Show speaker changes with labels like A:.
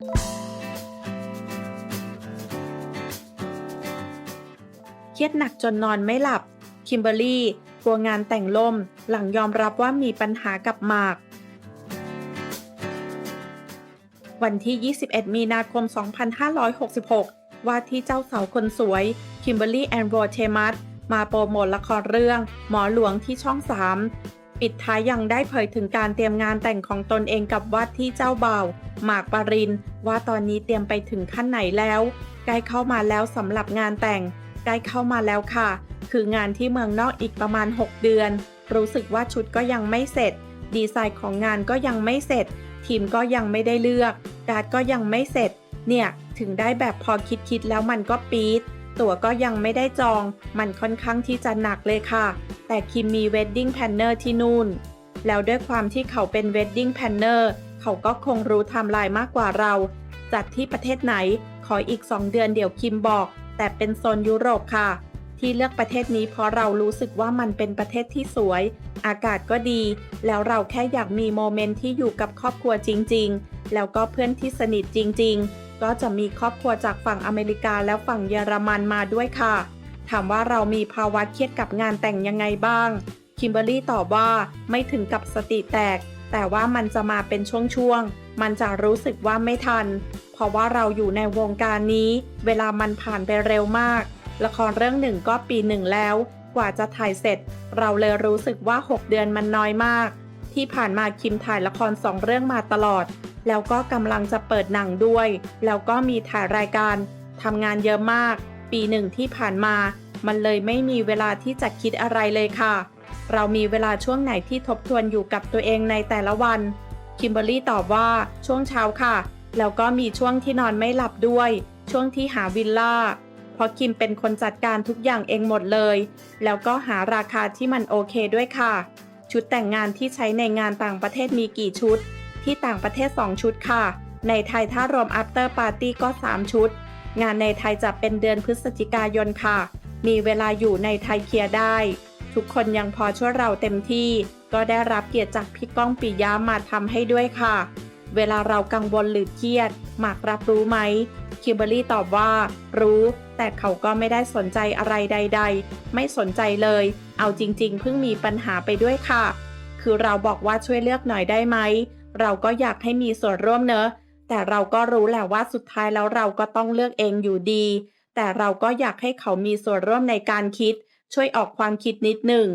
A: เครียดหนักจนนอนไม่หลับ คิมเบอรรี่กลัวงานแต่งล่ม หลังยอมรับว่ามีปัญหากับหมาก วันที่ 21 มีนาคม 2566 ว่าที่เจ้าสาวคนสวย คิมเบอรรี่แอนโรเทมัสมาโปรโมทละครเรื่อง หมอหลวงที่ช่อง 3 ปิดท้ายยังได้เผยถึงการเตรียมงานแต่งของตนเองกับว่าที่เจ้าบ่าวหมากปริน ว่าตอนนี้เตรียมไปถึงขั้นไหนแล้วใกล้เข้ามาแล้วสำหรับงานแต่งใกล้เข้ามาแล้วค่ะ คืองานที่เมืองนอกอีกประมาณ 6 เดือน รู้สึกว่าชุดก็ยังไม่เสร็จ ดีไซน์ของงานก็ยังไม่เสร็จ ทีมก็ยังไม่ได้เลือก การ์ดก็ยังไม่เสร็จ เนี่ย ถึงได้แบบพอคิดคิดแล้วมันก็ปี๊ดตั๋วก็ยังไม่ได้จอง มันค่อนข้างที่จะหนักเลยค่ะ แต่คิมมีเวดดิ้งแพนเนอร์ที่นู่น แล้วด้วยความที่เขาเป็นเวดดิ้งแพนเนอร์เขาก็คงรู้ไทม์ไลน์มากกว่าเรา จัดที่ประเทศไหน ขออีก 2 เดือนเดี๋ยวคิมบอก แต่เป็นโซนยุโรปค่ะ ที่เลือกประเทศนี้เพราะเรารู้สึกว่ามันเป็นประเทศที่สวย อากาศก็ดี แล้วเราแค่อยากมีโมเมนต์ที่อยู่กับครอบครัวจริง ๆ แล้วก็เพื่อนที่สนิทจริง ๆ ก็จะมีครอบครัวจากฝั่งอเมริกาแล้วฝั่งเยอรมันมาด้วยค่ะ ถามว่าเรามีภาวะเครียดกับงานแต่งยังไงบ้าง คิมเบอรรี่ตอบว่าไม่ถึงกับสติแตก แต่ว่ามันจะมาเป็นช่วงๆ มันจะรู้สึกว่าไม่ทัน เพราะว่าเราอยู่ในวงการนี้ เวลามันผ่านไปเร็วมาก ละครเรื่องหนึ่งก็ปีหนึ่งแล้ว กว่าจะถ่ายเสร็จ เราเลยรู้สึกว่า 6 เดือนมันน้อยมาก ที่ผ่านมาคิมถ่ายละครสองเรื่องมาตลอด แล้วก็กำลังจะเปิดหนังด้วย แล้วก็มีถ่ายรายการทำงานเยอะมาก ปีหนึ่งที่ผ่านมา มันเลยไม่มีเวลาที่จะคิดอะไรเลยค่ะ เรามีเวลาช่วงไหนที่ทบทวนอยู่กับตัวเองในแต่ละวัน คิมเบอรี่ตอบว่าช่วงเช้าค่ะ แล้วก็มีช่วงที่นอนไม่หลับด้วย ช่วงที่หาวิลล่า เพราะคิมเป็นคนจัดการทุกอย่างเองหมดเลย แล้วก็หาราคาที่มันโอเคด้วยค่ะ ชุดแต่งงานที่ใช้ในงานต่างประเทศมีกี่ชุด ที่ต่างประเทศ 2 ชุดค่ะ ในไทยถ้ารวม after party ก็ 3 ชุด งานในไทยจะเป็นเดือนพฤศจิกายนค่ะ มีเวลาอยู่ในไทยเคลียได้ ทุกคนยังพอช่วยเราเต็มที่ ก็ได้รับเกียรติจากพี่ก้องปิยะมาทำให้ด้วยค่ะ เวลาเรากังวลหรือเครียด หมากรับรู้ไหมคิมเบอรรี่ตอบว่า รู้ แต่เขาก็ไม่ได้สนใจอะไรใด ๆ ไม่สนใจเลย เอาจริง ๆ เพิ่งมีปัญหาไปด้วยค่ะ คือเราบอกว่าช่วยเลือกหน่อยได้ไหม เราก็อยากให้มีส่วนร่วมเนอะ แต่เราก็รู้แหละว่าสุดท้ายแล้วเราก็ต้องเลือกเองอยู่ดี แต่เราก็อยากให้เขามีส่วนร่วมในการคิด ช่วยออกความคิดนิดหนึ่ง